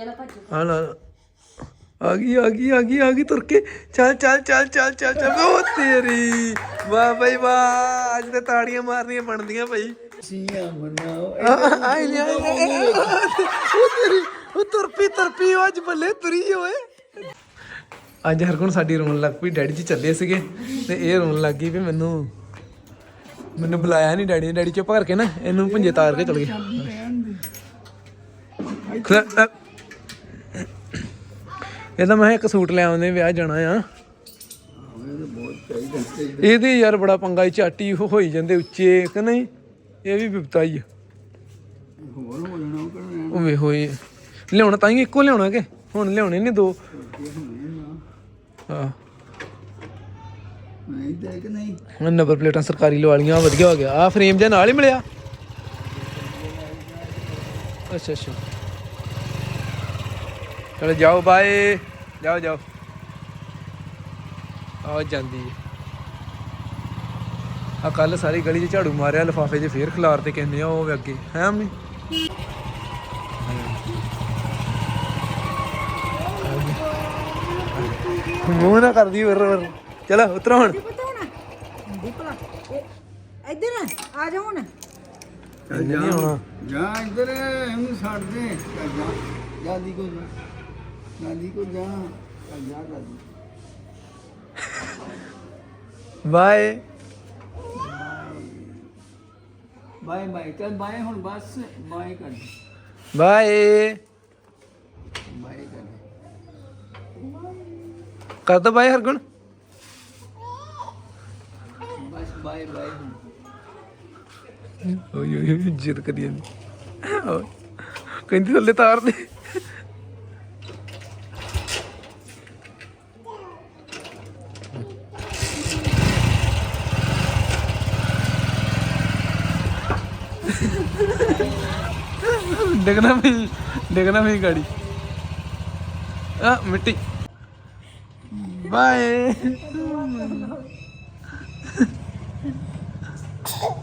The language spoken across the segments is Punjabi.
ਚਲੋ ਭੱਜੋ। ਆ ਲਾ ਲਾ। ਆ ਗਈ ਆ ਗਈ ਆ ਗਈ ਆ ਗਈ ਤੁਰ ਕੇ। ਚੱਲ ਚੱਲ ਚੱਲ ਚੱਲ ਚੱਲ ਚੱਲ। ਉਹ ਤੇਰੀ। ਵਾਹ ਬਈ ਵਾਹ। ਅੱਜ ਤੇ ਤਾੜੀਆਂ ਮਾਰਨੀਆਂ ਬਣਦੀਆਂ ਭਾਈ ਸੀਆਂ ਮਨਾਓ। ਆਈ ਲੈ ਉਹ ਤੇਰੀ ਉਹ ਤੁਰਪੀ ਤੁਰਪੀ ਉਹ ਅੱਜ ਬੱਲੇ ਤੁਰੀ ਓਏ। ਅੱਜ ਹਰਗੁਣ ਸਾਡੀ ਰੋਣ ਲੱਗ ਪਈ ਡੈਡੀ ਜੀ ਚੱਲੇ ਸੀਗੇ। ਤੇ ਇਹ ਰੋਣ ਲੱਗ ਗਈ ਵੀ ਮੈਨੂੰ ਮੈਨੂੰ ਬੁਲਾਇਆ ਨਹੀਂ ਡੈਡੀ ਨੇ। ਡੈਡੀ ਚੁੱਪ ਕਰਕੇ ਨਾ ਇਹਨੂੰ ਭੁੰਜੇ ਤਾਰ ਕੇ ਚਲ ਗਏ। ਅ- ਇਹ ਤਾਂ ਮੈਂ ਇੱਕ ਸੂਟ ਲੈ ਆਉਂਦੇ, ਵਿਆਹ ਜਾਣਾ ਆ। ਇਹਦੇ ਯਾਰ ਬੜਾ ਪੰਗਾ ਹੀ ਝਾਟੀ ਹੋਈ ਜਾਂਦੇ ਉੱਚੇ, ਕਿ ਨਹੀਂ? ਇਹ ਵੀ ਬਿਪਤਾ ਹੀ ਆ। ਹੋਰ ਉਹ ਵੇ ਹੋਏ ਲਿਆਉਣਾ ਤਾਂ ਹੀ ਇੱਕੋ ਲਿਆਉਣਾ ਕਿ? ਹੁਣ ਲਿਆਉਣੇ ਨੇ ਦੋ। ਹਾਂ ਨਹੀਂ ਤੇ ਨਹੀਂ ਹੁਣ ਨੰਬਰ ਪਲੇਟਾਂ ਸਰਕਾਰੀ ਲਵਾ ਲੀਆਂ ਵਧੀਆ ਹੋ ਗਿਆ। ਆ ਫਰੇਮ ਜਿਹਾ ਨਾਲ ਹੀ ਮਿਲਿਆ। ਅੱਛਾ ਅੱਛਾ। ਚਲੋ ਜਾਓ ਬਾਏ। ਜਾਓ ਜਾਓ। ਆ ਜਾਂਦੀ ਹੈ ਆ ਕੱਲ ਸਾਰੀ ਗਲੀ 'ਚ ਝਾੜੂ ਮਾਰਿਆ ਲਫਾਫੇ 'ਚ ਫੇਰ ਖਿਲਾਰ ਤੇ ਕਹਿੰਦੇ ਆ ਉਹ ਵੇ ਅੱਗੇ। ਹੈ ਅੰਮੀ? ਮੂੰਹ ਨਾ ਕਰਦੀ ਵਰ ਵਰ ਚਲੋ ਉਤਰੋ ਹੁਣ। ਇੱਧਰ ਆ, ਜਾ ਹੁਣ। ਜਾ। ਇੱਧਰ ਇਹਨੂੰ ਛੱਡ ਦੇ। ਚੱਲ ਜਾ। ਦਾਦੀ ਕੋ ਦਾਦੀ ਬਾਏ। ਬਾਏ ਬਾਏ ਚੱਲ ਬਾਏ ਹੁਣ ਬਸ ਬਾਏ ਕਰ। ਬਾਏ। ਬਾਏ ਕਰ। ਕਰ ਦੋ ਬਾਏ ਹਰਗੁਣ। ਬਸ ਬਾਏ ਬਾਏ ਹੁਣ। ਓਏ ਓਏ ਜਿੱਦ ਕਰੀ ਜਾਂਦੀ। ਕਹਿੰਦੀ ਥੱਲੇ ਤਾਰ ਦੇ। ਡਿਗਣਾ ਵੀ ਡਿਗਣਾ ਵੀ ਗਾੜੀ। ਆ, ਮਿੱਟੀ। ਬਾਏ।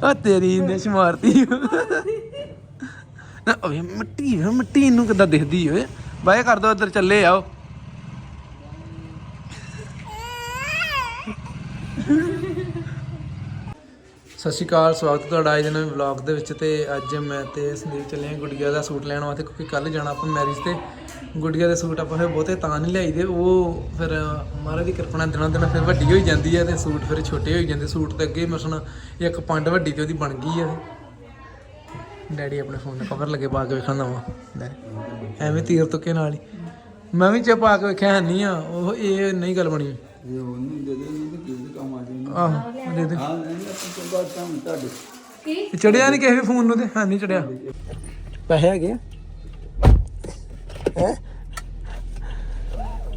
ਆ, ਤੇਰੀ ਨੇ ਮਾਰਤੀ। ਨਾ, ਓਏ, ਮਿੱਟੀ ਮਿੱਟੀ ਇਹਨੂੰ ਕਿੱਦਾਂ ਦਿਖਦੀ ਓਏ? ਬਾਏ ਕਰ ਦੋ, ਇੱਧਰ ਚੱਲੇ ਆਓ। ਸਤਿ ਸ਼੍ਰੀ ਅਕਾਲ, ਸਵਾਗਤ ਹੈ ਤੁਹਾਡਾ ਅੱਜ ਦੇ ਨਵੇਂ ਵਲੌਗ ਦੇ ਵਿੱਚ ਤੇ ਅੱਜ ਮੈਂ ਤੇ ਸੰਦੀਪ ਚੱਲੇ ਹਾਂ ਗੁੜੀਆ ਦਾ ਸੂਟ ਲੈਣ ਵਾਸਤੇ ਕਿਉਂਕਿ ਕੱਲ ਜਾਣਾ ਆਪਾਂ ਮੈਰਿਜ ਤੇ। ਗੁੜੀਆ ਦੇ ਸੂਟ ਆਪਾਂ ਫਿਰ ਬਹੁਤੇ ਤਾਂ ਨਹੀਂ ਲਿਆਈਦੇ, ਉਹ ਫਿਰ ਮਹਾਰਾਜ ਦੀ ਕਿਰਪਾ ਨਾਲ ਦਿਨੋਂ ਦਿਨ ਫਿਰ ਵੱਡੀ ਹੋਈ ਜਾਂਦੀ ਹੈ ਤੇ ਸੂਟ ਫਿਰ ਛੋਟੇ ਹੋਈ ਜਾਂਦੇ, ਸੂਟ ਤੇ ਅੱਗੇ ਮਸਣ ਇੱਕ ਪੰਡ ਵੱਡੀ ਤੇ ਉਹਦੀ ਬਣ ਗਈ ਹੈ। ਡੈਡੀ ਆਪਣੇ ਫੋਨ 'ਤੇ ਕਵਰ ਲੱਗੇ ਪਾ ਕੇ ਵੇਖਣ ਵਾ ਲੈ ਐਵੇਂ ਤੀਰ ਤੁੱਕੇ ਨਾਲ ਹੀ। ਮੈਂ ਵੀ ਚਾ ਪਾ ਕੇ ਵੇਖਿਆ ਹੈ ਨਹੀਂ ਆ ਉਹ ਇਹ ਨਹੀਂ ਗੱਲ ਬਣੀ। ਇਹ ਉਹਨੂੰ ਦੇ ਦੇ ਨਹੀਂ ਤੇ ਕਿਹਦੇ ਕੰਮ ਆ ਜਾਣਾ ਆਹੋ ਦੇ ਦੇ। ਹਾਂ ਨਹੀਂ ਆਪਾਂ ਤੋਂ ਬਾਅਦ ਕੰਮ ਤੁਹਾਡੇ। ਕੀ? ਚੜਿਆ ਨਹੀਂ ਕਿਸੇ ਵੀ ਫੋਨ ਨੂੰ ਤੇ ਹਾਂ ਨਹੀਂ ਚੜਿਆ। ਪੈਸੇ ਹੈਗੇ ਆ? ਹੈ?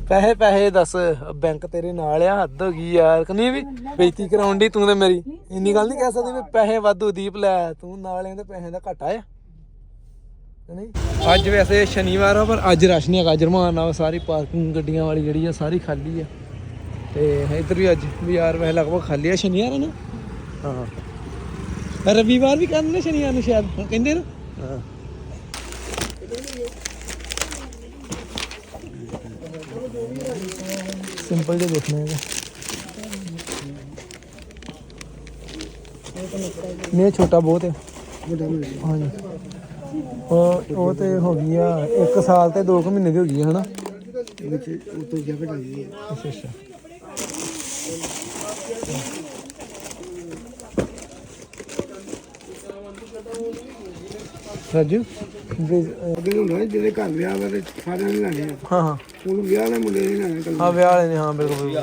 ਪੈਸੇ ਪੈਸੇ ਦੱਸ ਬੈਂਕ ਤੇਰੇ ਨਾਲ ਆ ਹੱਦ ਹੋ ਗਈ ਯਾਰ। ਕਨੀ ਵੀ ਬੇਇੱਜ਼ਤੀ ਕਰਾਉਣ ਦੀ ਤੂੰ ਤੇ ਮੇਰੀ? ਇੰਨੀ ਗੱਲ ਨਹੀਂ ਕਹਿ ਸਕਦੀ ਵੀ ਪੈਸੇ ਵਾਧੂ ਦੀਪ ਲੈ ਤੂੰ ਨਾਲ ਇਹਦੇ ਪੈਸੇ ਦਾ ਘਾਟਾ ਆ। ਨਹੀਂ ਅੱਜ ਵੈਸੇ ਸ਼ਨੀਵਾਰ ਆ, ਪਰ ਅੱਜ ਰਸ਼ ਨਹੀਂ ਹੈਗਾ। ਜਰਮਾਨ ਨਾਲ ਸਾਰੀ ਪਾਰਕਿੰਗ ਗੱਡੀਆਂ ਵਾਲੀ ਜਿਹੜੀ ਆ, ਸਾਰੀ ਖਾਲੀ ਆ। ਤੇ ਇੱਧਰ ਵੀ ਅੱਜ ਬਾਜ਼ਾਰ ਵੈਸੇ ਲਗਭਗ ਖਾਲੀ ਆ। ਸ਼ਨੀਵਾਰ ਆ ਨਾ? ਹਾਂ। ਰਵੀਵਾਰ ਵੀ ਕਹਿੰਦੇ ਨੇ ਸ਼ਨੀਵਾਰ ਨੂੰ ਸ਼ਾਇਦ ਕਹਿੰਦੇ ਨਾ। ਹਾਂ ਸਿੰਪਲ ਜਿਹਾ ਦੇਖਣਾ ਹੈਗਾ। ਨਹੀਂ ਛੋਟਾ ਬਹੁਤ ਹੈ ਹਾਂਜੀ। ਉਹ ਉਹ ਤੇ ਹੋ ਗਈ ਆ 1 ਸਾਲ ਤੇ 2 ਮਹੀਨੇ ਦੀ ਹੋ ਗਈ ਹੈ ਹਨਾ? ਵਿੱਚ ਉਹ ਤੋਂ ਜਗੜ ਆਈ ਹੈ ਅੱਛਾ ਅੱਛਾ ਰਾਜੂ? ਬ੍ਰਿਜ- ਅਹ, ਅੱਗੇ ਹੁੰਦਾ ਜਿਹੜੇ ਘਰ ਵਿਆਹ ਵਾਲੇ ਸਾਰਿਆਂ ਨੇ ਲੈਣੇ ਆ। ਹਾਂ ਹਾਂ। ਉਹਨੂੰ ਵਿਆਹ ਵਾਲੇ ਮੁੰਡੇ ਨੇ ਲੈਣੇ ਕੱਲ ਹਾਂ ਵਿਆਹ ਵਾਲੇ ਨੇ ਹਾਂ ਬਿਲਕੁਲ ਬਿਲਕੁਲ।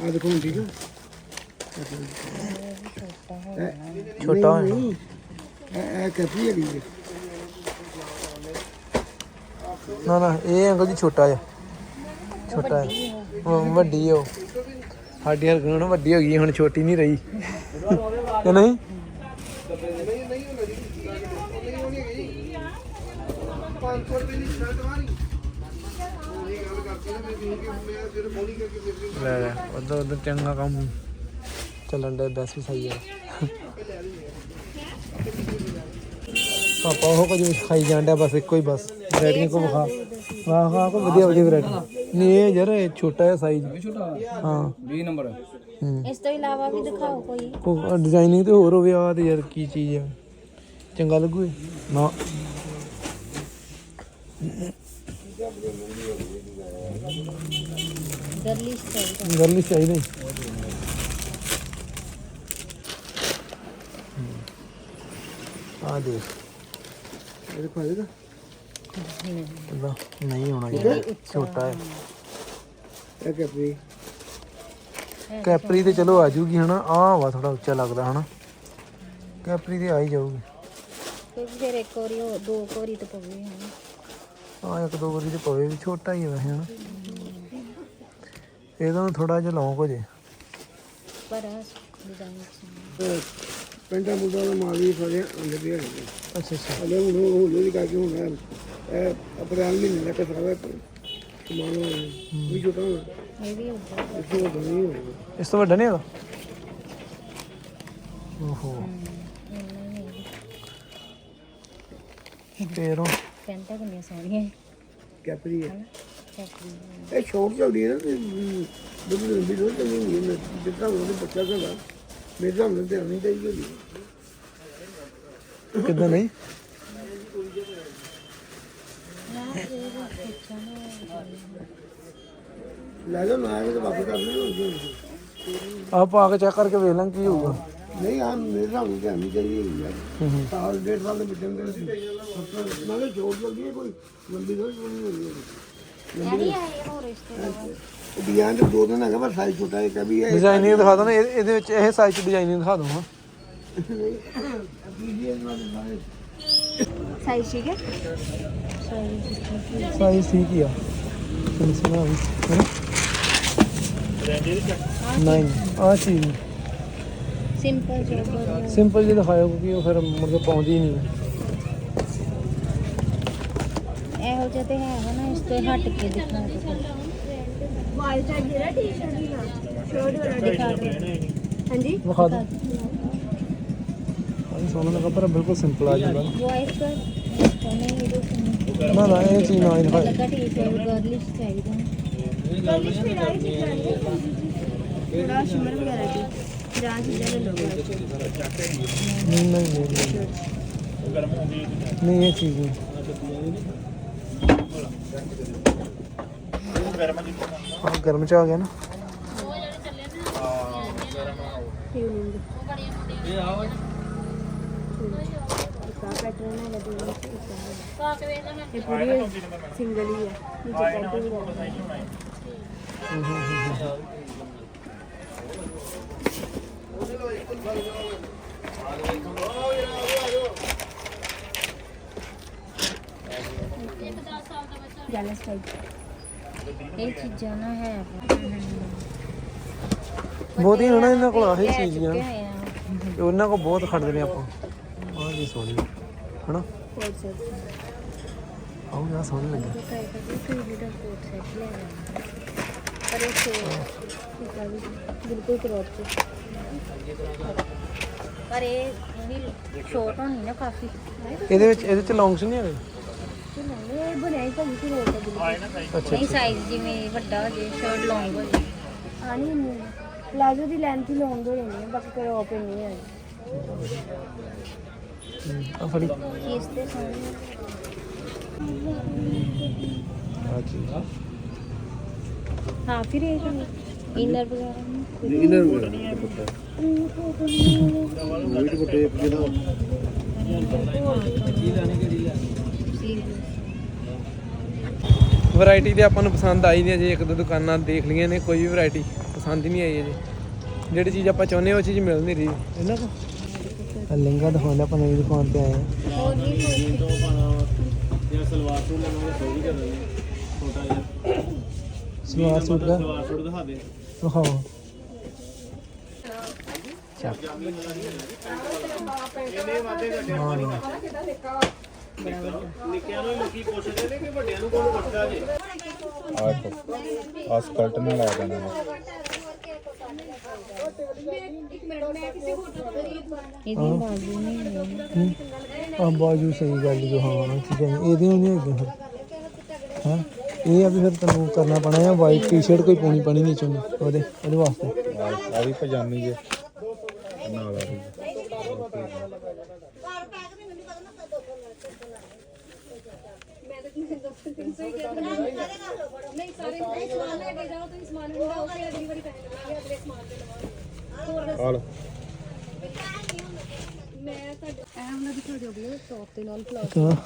ਆ ਦੇਖੋ ਹੁਣ ਠੀਕ ਹੈ ਛੋਟਾ ਹੋਇਆ। ਇਹ ਕੈਪੀ ਹੈਗੀ ਹੈ ਨਾ ਨਾ ਇਹ ਅੰਕਲ ਜੀ ਛੋਟਾ ਜਿਹਾ। ਛੋਟਾ ਜਿਹਾ ਉਹ ਵੱਡੀ ਹੈ ਉਹ। ਸਾਡੀ ਹਰਗੁਣ ਹੁਣ ਵੱਡੀ ਹੋ ਗਈ ਹੈ, ਹੁਣ ਛੋਟੀ ਨਹੀਂ ਰਹੀ। ਕਿ ਨਹੀਂ? ਲੈ ਲੈ ਉਧਰ ਉਧਰ ਚੰਗਾ ਕੰਮ ਚੱਲਣ ਦਾ ਬਸ ਵੀ ਸਹੀ ਹੈ। ਪਾਪਾ ਉਹ ਕੁਝ ਖਾਈ ਜਾਂਦਾ ਬਸ ਇੱਕੋ ਹੀ ਬਸ। ਵੈਰਾਈਟੀਆਂ ਕੋ ਵਿਖਾ। ਵਾਹ ਹਾਂ ਕੋ ਵਧੀਆ ਵਧੀਆ ਵੈਰਾਈਟੀ ਨਹੀਂ ਇਹ ਯਾਰ ਇਹ ਛੋਟਾ ਹੈ ਸਾਈਜ਼ ਹਾਂ। 20 ਨੰਬਰ। ਇਸ ਤੋਂ ਇਲਾਵਾ ਵੀ ਦਿਖਾਓ ਕੋਈ। ਕੋ ਡਿਜ਼ਾਈਨਿੰਗ ਤੇ ਹੋਰ ਹੋਵੇ ਆ ਤੇ ਯਾਰ ਕੀ ਚੀਜ਼ ਆ। ਚੰਗਾ ਲੱਗੂ ਇਹ? ਨਾ। ਗਰਲੀ ਸਟਾਈਲ ਗਰਲੀ ਚਾਹੀਦਾ ਹੀ। ਆ ਦੇਖ। ਇਹ ਪਾਏਗਾ ਇਹਦਾ? ਨਹੀਂ ਹੋਣਾ ਯਾਰ ਛੋਟਾ ਹੈ। ਇਹ ਕੈਪਰੀ। ਕੈਪਰੀ ਤੇ ਚਲੋ ਆ ਜੂਗੀ ਹਨਾ ਆ ਵਾ ਥੋੜਾ ਉੱਚਾ ਲੱਗਦਾ ਹਨਾ। ਕੈਪਰੀ ਤੇ ਆ ਹੀ ਜਾਊਗੀ। ਕਿਉਂਕਿ ਫਿਰ ਇੱਕ ਵਾਰੀ ਉਹ ਦੋ ਕੁ ਵਾਰੀ ਤਾਂ ਪਵੇ ਹੈ ਆ ਇੱਕ ਦੋ ਵਾਰੀ ਤੇ ਪਵੇ ਵੀ ਛੋਟਾ ਹੀ ਹੈ ਵੈਸੇ ਹਨਾ। ਇਹਦਾ ਥੋੜਾ ਜਿਹਾ ਲੌਂਗ ਹੋ ਜੇ। ਪਰ ਡਿਜ਼ਾਈਨ ਪਿੰਡਾ ਮੁੰਡਾ ਦਾ ਮਾਲ ਵੀ ਸਾਰੇ ਅੰਦਰ ਵੀ ਹੈਗੇ ਅੱਛਾ ਅੱਛਾ ਹਲੇ ਹੁਣ ਉਹ ਹੌਲੀ ਹੌਲੀ ਕਰਕੇ ਹੁਣ ਇਹ ਇਹ ਅਪ੍ਰੈਲ ਮਹੀਨੇ ਤੱਕ ਸਾਰਾ ਸਮਾਨ ਹੋਣਾ ਵੀ ਛੋਟਾ ਹੋਣਾ ਇਹ ਵੀ ਹੁੰਦਾ ਇਸ ਤੋਂ ਵੱਡਾ ਨਹੀਂ ਹੋਣਾ ਇਸ ਤੋਂ ਵੱਡਾ ਨਹੀਂ ਹੈਗਾ ਓਹੋ ਫੇਰ ਉਹ ਪੈਂਟਾਂ ਕਿੰਨੀਆਂ ਸੋਹਣੀਆਂ ਹੈ ਕੈਪਰੀ ਹੈ ਇਹ ਸ਼ੌਟ ਚੱਲਦੀ ਹੈ ਨਾ ਤੇ ਦੁੱਧ ਲੰਬੀ ਦੁੱਧ ਚੱਲਦੀ ਹੁੰਦੀ ਹੈ ਜਿੱਦਾਂ ਉਹਦੇ ਬੱਚਾ ਘੜਾ ਮੇਰੇ ਸਾਹਮਣੇ ਤੇ ਆਉਣੀ ਚਾਹੀਦੀ ਹੁੰਦੀ ਹੈ। ਕਿੱਦਾਂ ਨਹੀਂ? ਲੈ ਜਾ ਨਾ ਆਏ ਤਾਂ ਵਾਪਸ ਕਰ ਲੈਣਾ ਹੁੰਦੀ। ਆ ਪਾ ਕੇ ਚੈੱਕ ਕਰਕੇ ਵੇਖ ਲਾਂ ਕੀ ਹੋਊਗਾ। ਨਹੀਂ ਆ ਮੇਰੇ ਸਾਹਮਣੇ ਤੇ ਆਉਣੀ ਚਾਹੀਦੀ ਹੁੰਦੀ ਹੈ ਹੂੰ ਹੂੰ। ਸਾਲ ਡੇਢ ਸਾਲ ਦੇ ਬੱਚੇ ਦੇ ਨਾਲੇ ਸ਼ੌਟ ਚੱਲਦੀ ਹੈ ਕੋਈ ਲੰਬੀ ਦੁੱਧ ਨਹੀਂ ਹੁੰਦੀ ਨਹੀਂ। ਆਏ ਹੋਰ ਇਸ ਤੋਂ ਇਲਾਵਾ ਡਿਜ਼ਾਈਨ ਤੇ ਦੋ ਦਿਨ ਹੈਗਾ ਪਰ ਸਾਈਜ਼ ਛੋਟਾ ਹੈ ਕभी ਹੈ ਡਿਜ਼ਾਈਨਿੰਗ ਦਿਖਾ ਦੋ ਨਾ ਇਹ- ਇਹਦੇ ਵਿੱਚ ਇਹ ਸਾਈਜ਼ ਚ ਡਿਜ਼ਾਈਨਿੰਗ ਦਿਖਾ ਦੋ ਹਾਂ ਸਾਈਜ਼ ਠੀਕ ਹੈ? ਸਾਈਜ਼ ਸਾਈਜ਼ ਠੀਕ ਹੀ ਆ। ਕਿੰਨਾ ਸੋਹਣਾ ਵੀ ਹੈ ਨਹੀਂ ਆ ਚੀਜ਼। ਸਿੰਪਲ ਜਿਹਾ ਸਿੰਪਲ ਜਿਹੀ ਦਿਖਾਇਓ ਕਿਉਂਕਿ ਉਹ ਫਿਰ ਮੁੜ ਕੇ ਪਾਉਂਦੀ ਨਹੀਂ। ਇਹੋ ਜਿਹਾ ਤੇ ਹੈ ਨਾ ਇਸ ਤੋਂ ਹਟ ਕੇ ਦਿਖਾ ਦੋ ਵਾਈਟ ਹੈ ਜਿਹੜਾ ਟੀ-ਸ਼ਰਟ ਵੀ ਨਾ ਸ਼ਰਟ ਵਾਲਾ ਦਿਖਾ ਦਿਓ ਹਾਂਜੀ ਵਿਖਾ ਦੋ ਆ ਸੋਹਣਾ ਲੱਗਾ ਪਰ ਬਿਲਕੁਲ ਸਿੰਪਲ ਆ ਜਾਂਦਾ ਵਾਈਟ ਕਰ ਨਹੀਂ ਇਹਦੇ ਤੋਂ ਨਾ ਨਾ ਇਹ ਚੀਜ਼ ਨਾ ਹੀ ਦਿਖਾਇਓ ਲੱਗਾ ਟੀ-ਸ਼ਰਟ ਗਰਲਿਸ਼ ਚਾਹੀਦਾ ਕਲਿਸ਼ ਵੀ ਰਾਈ ਚੀਜ਼ਾਂ ਨੇ ਥੋੜਾ ਸ਼ਿਮਰ ਵਗੈਰਾ ਦੀ ਜਾਂ ਚੀਜ਼ਾਂ ਲੈ ਲਓ ਨਹੀਂ ਨਹੀਂ ਨਹੀਂ ਨਹੀਂ। ਨਹੀਂ ਇਹ ਚੀਜ਼ ਨਹੀਂ ਹਾਂ ਗਰਮ ਚ ਆ ਗਿਆ ਨਾ ਇਹ ਪੂਰੀ ਸਿੰਗਲ ਹੀ ਹੈ ਨੀਚੇ ਪੈਂਟ ਵੀ ਹੈ ਜੈਲਸ ਟਾਈਪ ਇਹ ਚੀਜ਼ਾਂ ਨਾ ਹੈ ਬਹੁਤੀ ਹਨਾ ਇਹਨਾਂ ਕੋਲ ਆਹੀ ਚੀਜ਼ਾਂ। ਤੇ ਉਹਨਾਂ ਕੋਲ ਬਹੁਤ ਖੜਦੇ ਨੇ ਆਪਾਂ। ਆਹ ਜੀ ਸੋਹਣੀ ਹਨਾ? ਆਹ ਯਾਰ ਸੋਹਣੀ ਲੱਗੀ। ਪਰ ਇਹ ਬਿਲਕੁਲ ਕਰੋਪ ਚ ਪਰ ਇਹ ਥੋੜੀ ਸ਼ੋਰਟ ਹੋਣੀ ਨਾ ਕਾਫੀ। ਇਹਦੇ ਵਿੱਚ ਇਹਦੇ ਚ ਲੌਂਗਸ ਨਹੀਂ ਹੈਗੇ? ਇਹ ਬਣਿਆ ਹੀ ਭਾਜੀ ਕਿ ਰੋਟ ਦਾ ਬਿਲਕੁਲ ਅੱਛਾ। ਨਹੀਂ ਸਾਈਜ਼ ਜਿਵੇਂ ਵੱਡਾ ਹੋ ਜੇ ਸ਼ਰਟ ਲੌਂਗ ਹੋ ਜੇ। ਆਣੀ ਨਹੀਂ ਪਲਾਜ਼ੋ ਦੀ ਲੈਂਥ ਹੀ ਲੌਂਗ ਹੋ ਜਾਂਦੀ ਹੈ ਬਾਕੀ ਕਰੋਪ ਨਹੀਂ ਹੈ ਆ ਫੜੀ। ਇਸ ਤੇ ਸੋਹਣੀ ਆ। ਚੀਜ਼ ਹਾਂ ਫਿਰ ਇਹ ਇਨਰ ਵਗੈਰਾ ਨਹੀਂ? ਇਨਰ ਦੁਪੱਟਾ। ਉਹ ਦੁਪੱਟੇ। ਜਿਹੜਾ ਸੀ ਵੈਰਾਈਟੀ ਤੇ ਆਪਾਂ ਨੂੰ ਪਸੰਦ ਆਈ ਨਹੀਂ ਜੇ ਇੱਕ ਦੋ ਦੁਕਾਨਾਂ ਦੇਖ ਲਈਆਂ ਨੇ, ਕੋਈ ਵੀ ਵੈਰਾਈਟੀ ਪਸੰਦ ਹੀ ਨਹੀਂ ਆਈ ਜੀ ਜਿਹੜੀ ਚੀਜ਼ ਆਪਾਂ ਚਾਹੁੰਦੇ ਹਾਂ, ਉਹ ਚੀਜ਼ ਮਿਲ ਨਹੀਂ ਰਹੀ। ਇਹਨਾਂ ਕੋ ਆ ਲਹਿੰਗਾ ਦਿਖਾਉਂਦਾ ਆਪਾਂ ਨਵੀਂ ਦੁਕਾਨ ਤੇ ਆਏ ਹਾਂ। ਹੋਰ ਵੀ ਕੋਈ ਸਲਵਾਰ ਸੂਟ ਦਾ? ਸਲਵਾਰ ਸੂਟ ਦਿਖਾ ਦੇ ਦਿਖਾਓ ਚੱਕ ਹਾਂ ਨਹੀਂ ਆ ਸਕਲਟ ਨਾਲ ਆ ਜਾਣਾ ਇਹਦੀ ਬਾਜ਼ੂ ਨਹੀਂ ਹੈ ਆ ਬਾਜੂ ਸਹੀ ਗੱਲ ਜੋ ਹਾਂ। ਚੀਜ਼ਾਂ ਇਹਦੀਆਂ ਨਹੀਂ ਹੈਗੀਆਂ ਫਿਰ ਹਾਂ। ਇਹ ਆ ਵੀ ਫਿਰ ਤੈਨੂੰ ਕਰਨਾ ਪੈਣਾ ਆ ਵਾਈਟ ਟੀ-ਸ਼ਰਟ ਕੋਈ ਪਾਉਣੀ ਪੈਣੀ ਨਹੀਂ ਚੋਂ ਉਹਦੇ ਉਹਦੇ ਵਾਸਤੇ। ਆ ਵੀ ਪਜਾਮੀ ਜੇ। ਨਾਲ ਆ ਰਹੀ। ਨਹੀਂ ਸਾਰੇ ਨਹੀਂ ਸਮਾਨ ਲੈ ਕੇ ਜਾਓ ਤੁਸੀਂ ਸਮਾਨ ਨੂੰ ਲਾਓ ਫਿਰ ਅਗਲੀ ਵਾਰੀ ਪੈਸੇ ਲਵਾਂਗੇ ਅਗਲੇ ਸਮਾਨ ਤੇ ਲਵਾਂਗੇ ਆ ਲਓ ਮੈਂ ਤੁਹਾਡੇ ਇਹ ਵਾਲਾ ਵੀ ਤੁਹਾਡੇ ਹੋਵੇ ਟੌਪ ਦੇ ਨਾਲ ਪਲਾਜ਼ੋ ਤਾਂ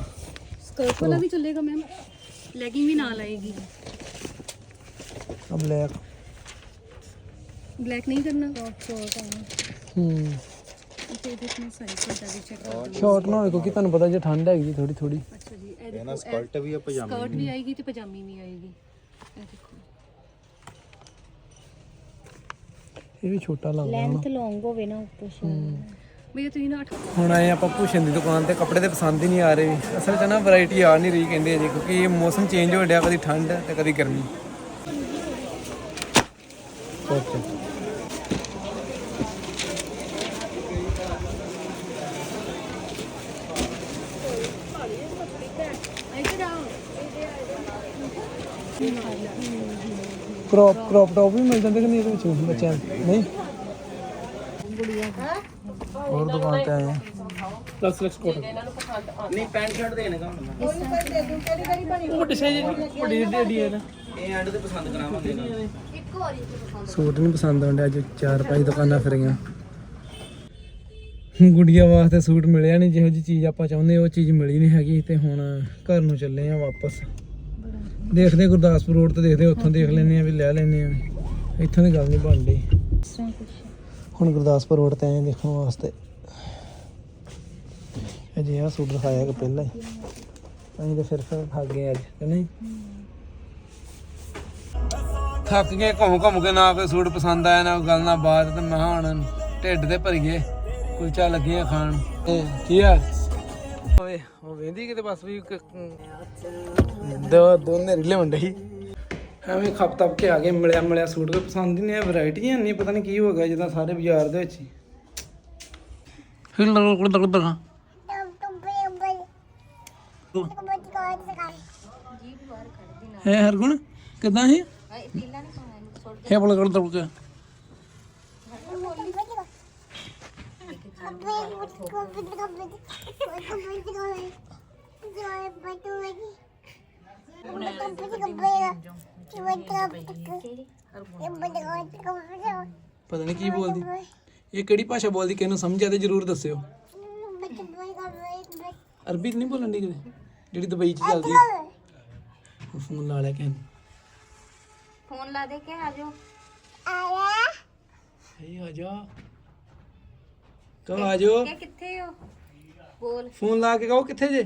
ਸਕਰਟ ਵਾਲਾ ਵੀ ਚੱਲੇਗਾ ਮੈਮ ਲੈਗਿੰਗ ਵੀ ਨਾਲ ਆਏਗੀ। ਆ ਬਲੈਕ ਬਲੈਕ ਨਹੀਂ ਕਰਨਾ। ਟੌਪ ਸ਼ੋਰਟ ਹੈ ਹੂੰ। ਤੇ ਇਹਦੇ ਵਿੱਚ ਸਾਈਜ਼ ਛੋਟਾ ਵੀ ਚੈੱਕ ਕਰ ਦਿਓ ਸ਼ਾਰਟ ਨਾ ਹੋਵੇ ਕਿਉਂਕਿ ਤੁਹਾਨੂੰ ਪਤਾ ਜੇ ਠੰਡ ਹੈਗੀ ਥੋੜੀ ਥੋੜੀ ਅੱਛਾ ਜੀ ਇਹ ਇਹ ਨਾ ਸਕਰਟ ਵੀ ਆ ਪਜਾਮੀ ਸਕਰਟ ਵੀ ਆਏਗੀ ਤੇ ਪਜਾਮੀ ਵੀ ਆਏਗੀ। ਇਹ ਦੇਖੋ। ਇਹ ਵੀ ਛੋਟਾ ਲੱਗਦਾ ਲੈਂਥ ਲੌਂਗ ਹੋਵੇ ਨਾ ਉੱਪਰ ਭਈਆ ਤੁਸੀਂ ਨਾ ਅੱਠ ਹੁਣ ਆਏ ਆਪਾਂ ਭੂਸ਼ਣ ਦੀ ਦੁਕਾਨ ਤੇ ਕੱਪੜੇ ਤੇ ਪਸੰਦ ਹੀ ਨਹੀਂ ਆ ਰਹੇ। ਅਸਲ 'ਚ ਨਾ ਵੈਰਾਈਟੀ ਆ ਨਹੀਂ ਰਹੀ ਕਹਿੰਦੇ ਅਜੇ ਕਿਉਂਕਿ ਇਹ ਮੌਸਮ ਚੇਂਜ ਹੋ ਰਿਹਾ ਕਦੀ ਠੰਡ ਤੇ ਕਦੀ ਗਰਮੀ ਇੱਧਰ ਆਓ ਕ੍ਰੌਪ ਕ੍ਰੌਪ ਟੌਪ ਵੀ ਮਿਲ ਜਾਂਦੇ ਕਿ ਨਹੀਂ ਇਹਦੇ ਵਿੱਚ ਬੱਚਿਆਂ ਦੇ ਨਹੀਂ? ਹੋਰ ਦੁਕਾਨ ਤੇ ਆਏ ਆ। ਪਲੱਸ ਲਕਸ ਕੋਟ ਨਹੀਂ ਪੈਂਟ ਸ਼ਰਟ ਦੇਣੇ ਕੰਮ ਵੱਡੇ ਸਾਈਜ਼ ਵੱਡੀ ਏਡੀ ਹੈ ਨਾ। ਇਹ ਐਂਡ ਤੇ ਪਸੰਦ ਕਰਾਵਾਂਗੇ ਸੂਟ ਨਹੀਂ ਪਸੰਦ ਆਉਂਦਾ ਅੱਜ ਚਾਰ ਪੰਜ ਦੁਕਾਨਾਂ ਫਿਰੀਆਂ। ਗੁੜੀਆ ਵਾਸਤੇ ਸੂਟ ਮਿਲਿਆ ਨਹੀਂ ਜਿਹੋ ਜੀ ਚੀਜ਼ ਆਪਾਂ ਚਾਹੁੰਦੇ ਉਹ ਚੀਜ਼ ਮਿਲੀ ਨਹੀਂ ਹੈਗੀ ਤੇ ਹੁਣ ਘਰ ਨੂੰ ਚੱਲੇ ਆ ਵਾਪਸ। ਦੇਖਦੇ ਗੁਰਦਾਸਪੁਰ ਰੋਡ ਤੇ ਦੇਖਦੇ ਉੱਥੋਂ ਦੇਖ ਲੈਂਦੇ ਆ ਵੀ ਲੈ ਲੈਂਦੇ ਆ ਇੱਥੋਂ ਦੀ ਗੱਲ ਨਹੀਂ ਬਣਦੀ। ਹੁਣ ਗੁਰਦਾਸਪੁਰ ਰੋਡ ਤੇ ਆਏ ਦੇਖਣ ਵਾਸਤੇ। ਅਜੇ ਆ ਸੂਟ ਦਿਖਾਇਆ ਕਿ ਪਹਿਲਾਂ ਹੀ। ਅਸੀਂ ਤਾਂ ਫਿਰ ਫਿਰ ਥੱਕ ਗਏ ਅੱਜ, ਕਿ ਨਹੀਂ? ਥੱਕ ਗਏ, ਘੁੰਮ ਘੁੰਮ ਕੇ ਨਾ ਕੋਈ ਸੂਟ ਪਸੰਦ ਆਇਆ, ਨਾ ਕੋਈ ਗੱਲ, ਨਾ ਬਾਤ, ਤੇ ਮੈਂ ਕਿਹਾ ਹੁਣ ਢਿੱਡ ਤੇ ਭਰੀਏ। ਕੁਲਚਾ ਲੱਗੀਆਂ ਖਾਣ। ਤੇ ਕੀ ਆ? ਓਏ ਉਹ ਵੇਂਦੀ ਕਿਤੇ ਬਸ ਵੀ ਕ- ਦੋ ਦੋਨੇ ਰਿਲੇ ਹੁੰਦੇ ਐਵੇਂ ਖੱਪ ਤੱਪ ਕੇ ਆ ਗਏ ਮਿਲਿਆ ਮਿਲਿਆ ਸੂਟ ਕੋਈ ਪਸੰਦ ਹੀ ਨਹੀਂ ਆ ਵੈਰਾਈਟੀਆਂ ਨਹੀਂ ਪਤਾ ਨਹੀਂ ਕੀ ਹੋ ਗਿਆ ਜਿੱਦਾਂ ਸਾਰੇ ਬਾਜ਼ਾਰ ਦੇ ਵਿੱਚ ਹੀ। ਹਿਲ ਲੜ ਲੜ ਲੜ ਲੜ ਹੈ ਹਰਗੁਣ ਕਿਦਾਂ ਹੈ ਹੈ ਬੋਲ ਦੜ ਕੇ ਪਤਾ ਨਹੀਂ ਕੀ ਬੋਲਦੀ। ਇਹ ਕਿਹੜੀ ਭਾਸ਼ਾ ਬੋਲਦੀ? ਕਿਹਨੂੰ ਸਮਝਿਆ ਤੇ ਜਰੂਰ ਦੱਸਿਓ। ਅਰਬੀ ਨਹੀਂ ਬੋਲਣ ਦੀ ਕਿਤੇ? ਜਿਹੜੀ ਦੁਬਈ ਚ ਚੱਲਦੀ ਫੋਨ ਲਾ ਲਿਆ ਕਿਸੇ ਫੋਨ ਲਾ ਦੇ ਕੇ ਆ ਜਾਓ। ਹੇ ਆ ਕਹੋ ਆ ਜਾਓ। ਕਿ ਕਿੱਥੇ ਹੋ? ਬੋਲ। ਫੋਨ ਲਾ ਕੇ ਕਹੋ ਕਿੱਥੇ ਜੇ?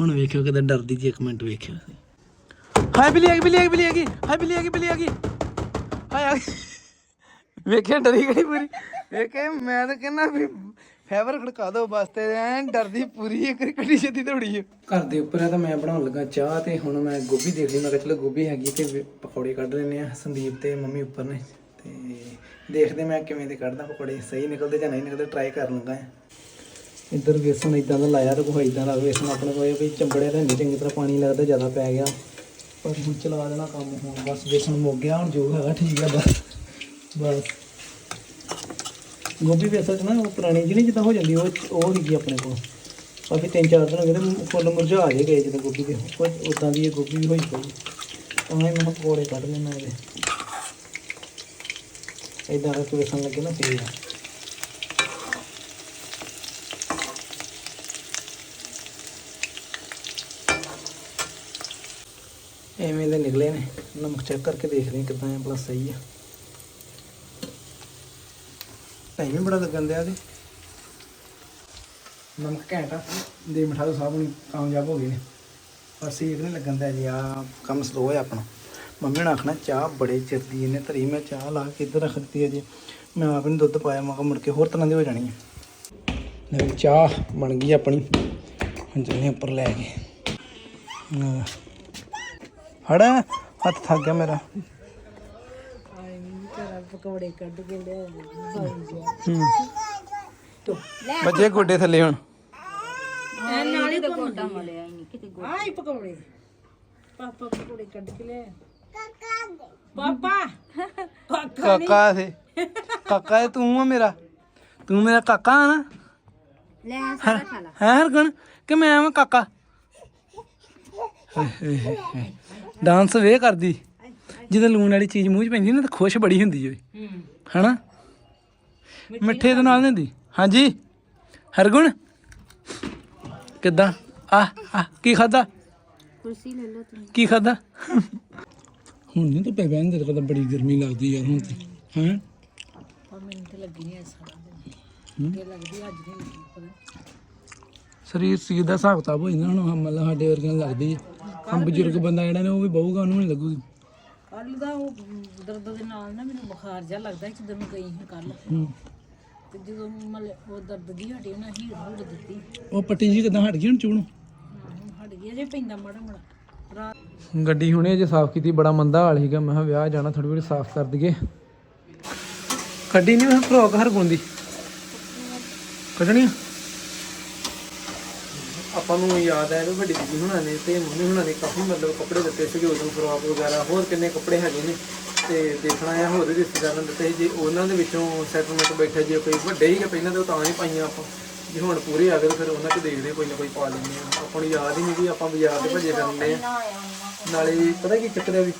ਹੁਣ ਵੇਖਿਓ ਕਿਦਾਂ ਡਰਦੀ ਜੀ ਇੱਕ ਮਿੰਟ ਵੇਖਿਓ ਹਾਏ ਬਿੱਲੀ ਆ ਗਈ ਬਿੱਲੀ ਆ ਗਈ ਬਿੱਲੀ ਆ ਗਈ। ਹਾਏ ਬਿੱਲੀ ਆ ਗਈ ਬਿੱਲੀ ਆ ਗਈ। ਹਾਏ ਆ ਗਈ। ਵੇਖਿਆ ਡਰੀ ਗਈ ਪੂਰੀ। ਵੇਖੇ ਮੈਂ ਤਾਂ ਕਹਿੰਦਾ ਵੀ ਫੇਵਰ ਖੜਕਾ ਦੋ ਬਸ ਤੇ ਐਂ ਡਰਦੀ ਪੂਰੀ ਇੱਕ ਕੱਢੀ ਛੇਤੀ ਦੌੜੀ ਆ ਘਰ ਦੇ ਉੱਪਰ ਆ ਤਾਂ ਮੈਂ ਬਣਾਉਣ ਲੱਗਾ ਚਾਹ ਤੇ ਹੁਣ ਮੈਂ ਗੋਭੀ ਦੇਖ ਲਈ। ਮੈਂ ਕਿਹਾ ਚਲੋ ਗੋਭੀ ਹੈਗੀ ਤੇ ਵੀ ਪਕੌੜੇ ਕੱਢ ਲੈਨੇ ਆ ਸੰਦੀਪ ਤੇ ਮੰਮੀ ਉੱਪਰ ਨੇ। ਤੇ ਦੇਖਦੇ ਮੈਂ ਕਿਵੇਂ ਦੇ ਕੱਢਦਾ ਪਕੌੜੇ, ਸਹੀ ਨਿਕਲਦੇ ਜਾਂ ਨਹੀਂ ਨਿਕਲਦੇ ਟਰਾਈ ਕਰ ਲੂੰਗਾ ਇੱਧਰ ਵੇਸਣ ਇਦਾਂ ਦਾ ਲਾਇਆ ਤੇ ਕੋਈ ਇਦਾਂ ਦਾ ਵੇਸਣ ਆਪਣੇ ਕੋਲ ਵੀ ਚੰਬੜਿਆ ਤਾਂ ਨਹੀਂ ਚੰਗੀ ਤਰ੍ਹਾਂ ਪਾਣੀ ਲੱਗਦਾ, ਜ਼ਿਆਦਾ ਪੈ ਗਿਆ। ਪਰ ਹੁਣ ਚਲਾ ਦੇਣਾ ਕੰਮ ਹੁਣ, ਬਸ ਵੇਸਣ ਮੁੱਕ ਗਿਆ, ਹੁਣ ਜੋ ਹੈਗਾ ਠੀਕ ਆ, ਬਸ। ਬਸ। ਗੋਭੀ ਵੀ 'ਚ ਨਾ ਉਹ ਪੁਰਾਣੀ ਜਿਹੀ ਜਿੱਦਾਂ ਹੋ ਜਾਂਦੀ, ਉਹ ਉਹ ਸੀਗੀ ਆਪਣੇ ਕੋਲ। ਕਾਫੀ ਤਿੰਨ ਚਾਰ ਦਿਨ ਹੋ ਗਏ ਤੇ ਫੁੱਲ ਮੁਰਝਾ ਜੇ ਗਏ ਜਦੋਂ ਗੋਭੀ ਦੇ ਉਦਾਂ ਦੀ ਇਹ ਗੋਭੀ ਵੀ ਹੋਈ ਪਈ। ਤਾਂ ਹੀ ਮੈਂ ਪਕੌੜੇ ਕੱਢ ਲੈਣਾ ਇਹਦੇ। ਇਦਾਂ ਕਰਕੇ ਵੇਸਣ ਲੱਗੇ ਨਾ ਫੇਰ ਐਵੇਂ ਦੇ ਨਿਕਲੇ ਨੇ। ਨਮਕ ਚੈੱਕ ਕਰਕੇ ਦੇਖਦੇ ਹਾਂ ਕਿਦਾਂ ਹੈ ਭਲਾ ਸਹੀ ਆ। ਟਾਈਮ ਹੀ ਬੜਾ ਲੱਗਣ ਦਿਆ ਤੇ ਨਮਕ ਘੈਂਟਾ ਦੇ ਮਿਠਾਈ ਸਾਹਿਬ ਨੂੰ ਕਾਮਯਾਬ ਹੋ ਗਏ ਨੇ। ਪਰ ਸੇਕ ਨਹੀਂ ਲੱਗਣ ਦਿਆ ਜੀ ਆ ਕੰਮ ਸਲੋ ਹੈ ਆਪਣਾ। ਮੰਮੀ ਨੇ ਆਖਣਾ ਚਾਹ ਬੜੇ ਚਿਰ ਦੀ ਇਹਨੇ ਧਰੀ ਮੈਂ ਚਾਹ ਲਾ ਕੇ ਇੱਧਰ ਰੱਖ ਦਿੱਤੀ ਹੈ ਜੀ। ਮੈਂ ਆਪ ਨੇ ਦੁੱਧ ਪਾਇਆ ਮੈਂ ਕਿਹਾ ਮੁੜ ਕੇ ਹੋਰ ਤਰ੍ਹਾਂ ਦੀ ਹੋ ਜਾਣੀ ਹੈ। ਲੈ ਚਾਹ ਬਣ ਗਈ ਆਪਣੀ। ਹੁਣ ਚੱਲੇ ਉੱਪਰ ਲੈ ਕੇ। ਹਾਂ। ਫੜ ਹੱਥ ਥੱਕ ਗਿਆ ਮੇਰਾ। ਪਕੌੜੇ ਕੱਢ ਕੇ ਲਿਆ ਬੱਜੇ ਗੋਡੇ ਥੱਲੇ ਹੁਣ। ਹੀ ਨਹੀਂ ਕਿਤੇ ਆਈ ਪਕੌੜੇ। ਪਾਪਾ ਪਕੌੜੇ ਕੱਢ ਕੇ ਲੈ ਪਾਪਾ ਕਾਕਾ ਸੇ ਕਾਕਾ ਇਹ। ਤੂੰ ਆ ਮੇਰਾ। ਤੂੰ ਮੇਰਾ ਕਾਕਾ ਆ ਨਾ? ਲੈ ਸਾਰਾ ਖਾ ਲਾ ਹੈ ਹਰਗੁਣ ਕਿ ਮੈਂ ਆਵਾਂ ਕਾਕਾ? ਡਾਂਸ ਵੇ ਕਰਦੀ। ਜਦੋਂ ਲੂਣ ਵਾਲੀ ਚੀਜ਼ ਮੂੰਹ 'ਚ ਪੈਂਦੀ ਨਾ ਤਾਂ ਖੁਸ਼ ਬੜੀ ਹੁੰਦੀ ਓਏ। ਹਨਾ? ਮਿੱਠੇ ਦੇ ਨਾਲ ਨਹੀਂ ਹੁੰਦੀ। ਹਾਂਜੀ। ਹਰਗੁਣ ਕਿੱਦਾਂ? ਆ ਆ ਕੀ ਖਾਦਾ ਕੁਰਸੀ ਲੈ ਲਓ ਤੁਸੀਂ। ਕੀ ਖਾਦਾ ਹੁਣ ਨਹੀਂ ਤਾਂ ਪੈ ਬੈਠ ਦੇ ਤਾਂ ਬੜੀ ਗਰਮੀ ਲੱਗਦੀ ਯਾਰ ਹੁਣ ਤੇ। ਹੈ? ਮੈਨੂੰ ਤੇ ਲੱਗੀ ਨਹੀਂ ਸਾਰਾ ਦਿਨ ਤੇ ਲੱਗਦੀ ਅੱਜ ਨਹੀਂ ਲੱਗੀ ਪਤਾ ਸਰੀਰ ਸੀਰ ਦਾ ਹਿਸਾਬ ਕਿਤਾਬ ਹੋ ਜਾਂਦਾ ਹੁਣ ਮਤਲਬ ਸਾਡੇ ਵਰਗਿਆਂ ਨੂੰ ਲੱਗਦੀ ਹਮ ਬਜ਼ੁਰਗ ਬੰਦਾ ਜਿਹੜਾ ਨੇ ਉਹ ਵੀ ਬਹੂਗਾ ਉਹਨੂੰ ਨਹੀਂ ਲੱਗੂਗੀ। ਕੱਲ ਦਾ ਉਹ ਦਰਦ ਦੇ ਨਾਲ ਨਾ ਮੈਨੂੰ ਬੁਖਾਰ ਜਿਹਾ ਲੱਗਦਾ ਸੀ ਜਦੋਂ ਮੈਂ ਗਈ ਹਾਂ। ਕੱਲ। ਤੇ ਜਦੋਂ ਮਤਲਬ ਉਹ ਦਰਦ ਦੀ ਹਟੀ ਉਹਨਾਂ ਹੀੜ ਹੂੜ ਦਿੱਤੀ। ਉਹ ਪੱਟੀ ਜੀ ਕਿਦਾਂ ਹਟ ਗਈ ਹੁਣ ਚੂਣੋਂ? ਹੁਣ ਹਟ ਗਿਆ ਜੇ ਪੈਂਦਾ ਮਾੜਾ ਮਾੜਾ ਰਾਤ ਗੱਡੀ ਹੁਣੇ ਜੇ ਸਾਫ਼ ਕੀਤੀ, ਬੜਾ ਮੰਦਾ ਹਾਲ ਸੀਗਾ। ਮੈਂ ਕਿਹਾ ਵਿਆਹ ਜਾਣਾ ਥੋੜੀ ਬੜੀ ਸਾਫ਼ ਕਰ ਦਈਏ। ਕੱਢੀ ਨਹੀਂ, ਮੈਂ ਫਰੋਕ ਹਰ ਗੁੰਦੀ ਕੱਢਣੀ ਆਪਾਂ ਨੂੰ ਯਾਦ ਆਇਆ ਕਿ ਵੱਡੀ ਦੀਦੀ ਹੁਣਾਂ ਨੇ ਤੇ ਮੰਮੀ ਹੁਣਾਂ ਨੇ ਕਾਫੀ ਮਤਲਬ ਕੱਪੜੇ ਦਿੱਤੇ ਸੀਗੇ, ਉਦੋਂ ਫਰੋਕ ਵਗੈਰਾ, ਹੋਰ ਕਿੰਨੇ ਕੱਪੜੇ ਹੈਗੇ ਨੇ। ਤੇ ਦੇਖਣਾ ਆ, ਹੋਰ ਵੀ ਰਿਸ਼ਤੇਦਾਰਾਂ ਨੂੰ ਦਿੱਤੇ ਜੇ ਉਹਨਾਂ ਦੇ ਵਿੱਚੋਂ ਸੈਟਲਮੈਂਟ ਬੈਠਾ, ਜੇ ਕੋਈ ਵੱਡੇ ਹੀ ਪਹਿਲਾਂ ਤਾਂ ਉਹ ਤਾਂ ਨਹੀਂ ਪਾਈਆਂ ਆਪਾਂ। ਜੇ ਹੁਣ ਪੂਰੇ ਆ ਗਏ, ਫਿਰ ਉਹਨਾਂ 'ਚ ਦੇਖਦੇ ਕੋਈ ਨਾ ਕੋਈ ਪਾ ਲੈਂਦੇ ਆ ਆਪਾਂ ਨੂੰ ਯਾਦ ਹੀ ਨਹੀਂ ਵੀ ਆਪਾਂ ਬਾਜ਼ਾਰ ਦੇ ਭੱਜੇ ਫਿਰਦੇ ਆ ਨਾਲੇ ਪਤਾ ਕੀ ਚੱਕਰ ਹੈ ਵੀ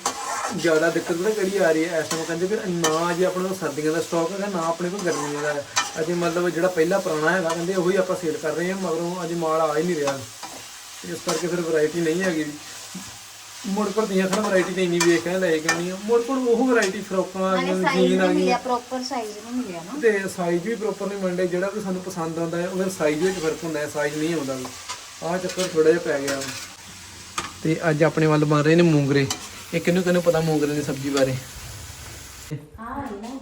ਜ਼ਿਆਦਾ ਦਿੱਕਤ ਪਤਾ ਕਿਹੜੀ ਆ ਰਹੀ ਹੈ? ਇਸ ਟਾਈਮ ਕਹਿੰਦੇ ਫਿਰ ਨਾ ਅਜੇ ਆਪਣੇ ਕੋਲ ਸਰਦੀਆਂ ਦਾ ਸਟਾਕ ਹੈਗਾ ਨਾ ਆਪਣੇ ਕੋਲ ਗਰਮੀਆਂ ਦਾ। ਹੈ। ਅਜੇ ਮਤਲਬ ਜਿਹੜਾ ਪਹਿਲਾ ਪੁਰਾਣਾ ਹੈਗਾ ਕਹਿੰਦੇ ਉਹੀ ਆਪਾਂ ਸੇਲ ਕਰ ਰਹੇ ਹਾਂ ਮਗਰੋਂ ਅਜੇ ਮਾਲ ਆ ਹੀ ਨਹੀਂ ਰਿਹਾ। ਇਸ ਕਰਕੇ ਫਿਰ ਵੈਰਾਈਟੀ ਨਹੀਂ ਹੈਗੀ ਮੁੜ ਪਰ ਦੀਆਂ ਖੜਾ ਵੈਰਾਈਟੀ ਤੇ ਇੰਨੀ ਵੇਖ ਕੇ ਲੈ ਕੇ ਆ ਮੁੜ ਪਰ ਉਹ ਵੈਰਾਈਟੀ ਫਰੋਕਾਂ ਜੀਨ ਆ ਗਈ ਪ੍ਰੋਪਰ ਸਾਈਜ਼ ਨਹੀਂ ਮਿਲਿਆ ਨਾ। ਤੇ ਸਾਈਜ਼ ਵੀ ਪ੍ਰੋਪਰ ਨਹੀਂ ਮਿਲਦੇ ਜਿਹੜਾ ਵੀ ਸਾਨੂੰ ਪਸੰਦ ਆਉਂਦਾ ਹੈ ਉਹਦੇ ਸਾਈਜ਼ ਵਿੱਚ ਫ਼ਰਕ ਹੁੰਦਾ ਹੈ ਸਾਈਜ਼ ਨਹੀਂ ਆਉਂਦਾ। ਆਹ ਚੱਕਰ ਥੋੜਾ ਜਿਹਾ ਪੈ ਗਿਆ। ਤੇ ਅੱਜ ਆਪਣੇ ਵੱਲ ਬਣ ਰਹੇ ਨੇ ਮੂੰਗਰੇ। ਇਹ ਕਿਹਨੂੰ ਕਿਹਨੂੰ ਪਤਾ ਮੂੰਗਰੇ ਦੀ ਸਬਜ਼ੀ ਬਾਰੇ?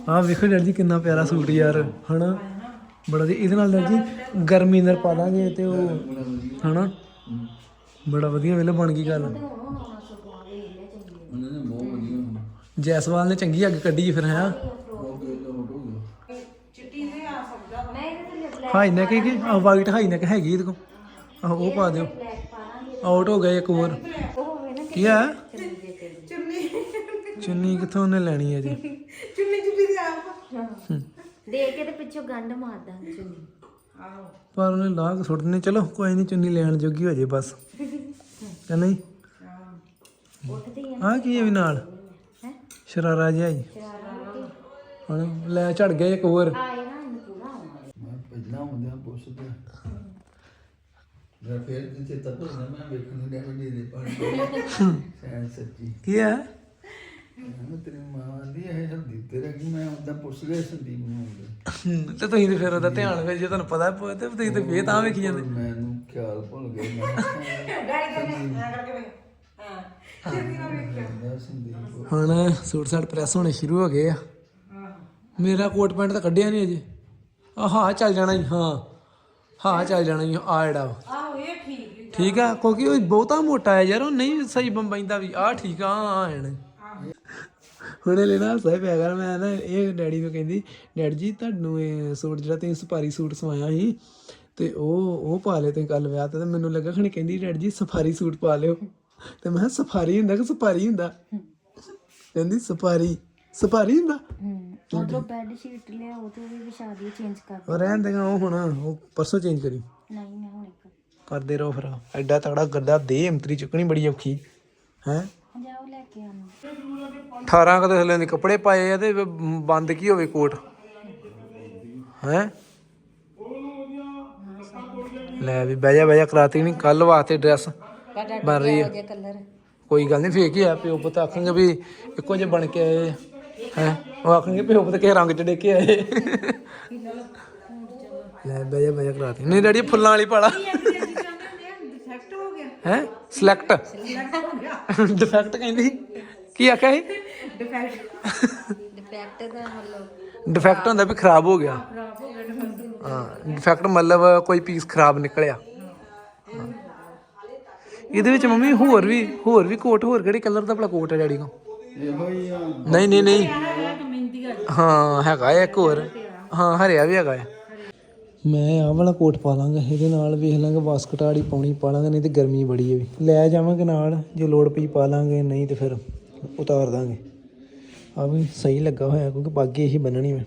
ਆਹ ਵੇਖੋ ਡਰ ਜੀ ਕਿੰਨਾ ਪਿਆਰਾ ਸੂਟ ਯਾਰ ਹਨਾ? ਬੜਾ ਜੀ ਇਹਦੇ ਨਾਲ ਡਰ ਜੀ ਗਰਮੀ ਨਾਲ ਪਾ ਦਾਂਗੇ ਤੇ ਉਹ ਹਨਾ? ਬੜਾ ਵਧੀਆ ਵੇਲੇ ਬਣ ਗਈ ਗੱਲ। ਜੈਸਵਾਲ ਨੇ ਚੰਗੀ ਅੱਗ ਕੱਢੀ ਫਿਰ ਹੈ? ਹਾਈ ਨੈਕ ਕਿ ਆ ਵਾਈਟ ਹਾਈ ਨੈਕ ਹੈਗੀ ਇਹਦੇ ਕੋਲ। ਆਹ ਉਹ ਪਾ ਦਿਓ। ਆਊਟ ਹੋ ਗਿਆ ਇੱਕ ਹੋਰ। ਕੀ ਆ? ਚੁੰਨੀ ਕਿੱਥੋਂ ਉਹਨੇ ਲੈਣੀ ਹੈ ਜੀ? ਦੇ ਕੇ ਤੇ ਪਿੱਛੋਂ ਗੰਢ ਮਾਰਦਾ ਚੁੰਨੀ। ਪਰ ਉਹਨੇ ਲਾਹ ਕੇ ਸੁੱਟ ਦਿੰਦੇ ਚਲੋ ਕੋਈ ਨਹੀਂ ਚੁੰਨੀ ਲੈਣ ਜੋਗੀ ਹੋ ਜੇ ਬਸ। ਕਿ ਨਹੀਂ? ਆ ਕੀ ਹੈ ਵੀ ਨਾਲ? ਸ਼ਰਾਰਾ ਜਿਹਾ ਹੀ। ਹੁਣ ਲੈ ਝੜ ਗਿਆ ਇੱਕ ਹੋਰ ਆਏ ਨਾ ਇਹਨੂੰ ਪੂਰਾ ਆਉਣਾ ਮੈਂ ਪਹਿਲਾਂ ਹੁੰਦਿਆਂ ਪੁੱਛਦਾ ਮੈਂ ਫੇਰ ਜਿੱਥੇ ਤੱਕ ਨਾ ਮੈਂ ਵੇਖਣ ਨੂੰ ਡਿਆ ਵੱਡੀ ਦੇ ਪਾਣੀ ਸ਼ਾਇਦ ਸੱਚੀ ਕੀ ਹੈ ਮੈਂ ਤੇਰੀ ਮਾਂ ਦੀ ਹੈ ਹਲਦੀ ਤੇਰਾ ਕੀ ਮੈਂ ਉਹਦਾ ਪੁੱਛ ਲਿਆ ਸੰਦੀਪ ਨੂੰ ਆਉਂਦਾ ਹਮ, ਤੇ ਤੁਸੀਂ ਤੇ ਫਿਰ ਉਹਦਾ ਧਿਆਨ ਵਿੱਚ ਜੇ ਤੁਹਾਨੂੰ ਪਤਾ ਹੈ ਤੇ ਤੁਸੀਂ ਤੇ ਫੇਰ ਤਾਂ ਵੇਖੀ ਜਾਂਦੇ। ਮੈਨੂੰ ਖਿਆਲ ਭੁੱਲ ਗਿਆ ਮੈਂ। ਸੰਦੀਪ। ਹੁਣ ਸੂਟ ਸਾਟ ਪ੍ਰੈਸ ਹੋਣੇ ਸ਼ੁਰੂ ਹੋ ਗਏ ਆ। ਮੇਰਾ ਕੋਟ ਪੈਂਟ ਤਾਂ ਕੱਢਿਆ ਨਹੀਂ ਅਜੇ। ਆ ਹਾਂ ਚੱਲ ਜਾਣਾ ਜੀ ਹਾਂ। ਹਾਂ ਚੱਲ ਜਾਣਾ ਜੀ ਆ ਜਿਹੜਾ। ਆਹੋ ਠੀਕ ਆ ਕਿਉਂਕਿ ਉਹ ਬਹੁਤਾ ਮੋਟਾ ਹੈ ਯਾਰ ਉਹ ਨਹੀਂ ਸਹੀ ਬੰਬਾਈਂਦਾ ਵੀ ਆ ਠੀਕ ਆ ਆ ਐਨ ਹੁਣੇ ਲੈਣਾ ਸਹੀ ਪਿਆ ਕਰ ਮੈਂ ਨਾ ਇਹ ਡੈਡੀ ਨੂੰ ਕਹਿੰਦੀ ਡੈਡ ਜੀ ਤੁਹਾਨੂੰ ਇਹ ਸੂਟ ਜਿਹੜਾ ਤੁਸੀਂ ਸਫਾਰੀ ਸੂਟ ਸਵਾਇਆ ਸੀ ਤੇ ਉਹ ਉਹ ਪਾ ਲਿਓ ਤੁਸੀਂ ਕੱਲ ਵਿਆਹ ਤੇ ਤੇ ਮੈਨੂੰ ਲੱਗਾ ਖਣੀ ਕਹਿੰਦੀ ਡੈਡ ਜੀ ਸਫਾਰੀ ਸੂਟ ਪਾ ਲਿਓ। ਤੇ ਮੈਂ ਕਿਹਾ ਸਫਾਰੀ ਹੁੰਦਾ ਕਿ ਸਫਾਰੀ ਹੁੰਦਾ? ਕਹਿੰਦੀ ਸਫਾਰੀ ਸਫਾਰੀ ਹੁੰਦਾ? ਹੂੰ ਉਧਰੋਂ ਬੈੱਡ ਸ਼ੀਟ ਲਿਆਓ ਤੇ ਉਹ ਵੀ ਵਿਛਾ ਦੀ ਚੇਂਜ ਕਰ ਉਹ ਰਹਿਣ ਦੇਗਾ ਉਹ ਹੁਣ ਉਹ ਪਰਸੋਂ ਚੇਂਜ ਕਰੀ। ਨਹੀਂ ਮੈਂ ਹੁਣ ਇੱਕ ਕਰਦੇ ਰਹੋ ਫਿਰ। ਐਡਾ ਤਗੜਾ ਗੱਦਾ ਦੇ ਅੰਤਰੀ ਚੁੱਕਣੀ ਬੜੀ ਔਖੀ ਹੈ? ਜਾਓ ਲੈ ਕੇ ਆਉਣਾ। 18 ਕਦੇ ਥੱਲੇ ਦੇ ਕੱਪੜੇ ਪਾਏ ਆ ਤੇ ਬੰਦ ਕੀ ਹੋਵੇ ਕੋਟ? ਹੈ? ਲੈ ਵੀ ਬਹਿ ਜਾ ਬਹਿ ਜਾ ਕਰਾਤੀ ਨਹੀਂ ਕੱਲ ਵਾਸਤੇ ਡਰੈਸ ਬਣ ਰਹੀ ਹੈ ਜੇ ਕੋਈ ਗੱਲ ਨਹੀਂ ਫੇਕ ਹੀ ਆ। ਪਿਓ ਪੁੱਤ ਆਖਣਗੇ ਵੀ ਇੱਕੋ ਜਿਹੇ ਬਣ ਕੇ ਆਏ ਹੈ? ਉਹ ਆਖਣਗੇ ਪਿਓ ਪੁੱਤ ਕਿਸੇ ਰੰਗ ਚ ਡੇ ਕੇ ਆਏ ਲੈ ਬਹਿ ਜਾ ਬਹਿ ਜਾ ਕਰਾਤੀ। ਨਹੀਂ ਡੈਡੀ ਫੁੱਲਾਂ ਵਾਲੀ ਪਾਲਾ। ਹੈ? ਸਿਲੈਕਟ ਡਿਫੈਕਟ ਕਹਿੰਦੀ? ਕੀ ਆਖਿਆ ਸੀ? ਡਿਫੈਕਟ ਦਾ ਮਤਲਬ ਡਿਫੈਕਟ ਹੁੰਦਾ ਵੀ ਖਰਾਬ ਹੋ ਗਿਆ। ਹਾਂ ਡਿਫੈਕਟ ਮਤਲਬ ਕੋਈ ਪੀਸ ਖਰਾਬ ਨਿਕਲਿਆ। ਇਹਦੇ ਵਿੱਚ ਮੰਮੀ ਹੋਰ ਵੀ ਹੋਰ ਵੀ ਕੋਟ ਹੋਰ ਕਿਹੜੇ ਕਲਰ ਦਾ ਭਲਾ ਕੋਟ ਹੈ ਡੈਡੀ ਕੋ ਇਹੋ ਨਹੀਂ ਨਹੀਂ ਨਹੀਂ। ਹਾਂ ਹੈਗਾ ਹੈ ਇੱਕ ਹੋਰ। ਹਾਂ ਹਰਿਆ ਵੀ ਹੈਗਾ ਹੈ ਮੈਂ ਆਹ ਵਾਲਾ ਕੋਟ ਪਾ ਲਾਂਗਾ, ਇਹਦੇ ਨਾਲ ਵੇਖ ਲਾਂਗੇ ਬਾਸਕਟ ਵਾਲੀ ਪਾਉਣੀ ਪਾ ਲਾਂਗੇ, ਨਹੀਂ ਤੇ ਗਰਮੀ ਬੜੀ ਹੈ ਵੀ। ਲੈ ਜਾਵਾਂਗੇ ਨਾਲ, ਜੇ ਲੋੜ ਪਈ ਪਾ ਲਾਂਗੇ, ਨਹੀਂ ਤੇ ਫਿਰ ਉਤਾਰ ਦਾਂਗੇ। ਆ ਵੀ ਸਹੀ ਲੱਗਾ ਹੋਇਆ, ਕਿਉਂਕਿ ਪਾਗੇ ਇਹੀ ਬੰਨਣੀ ਮੈਂ।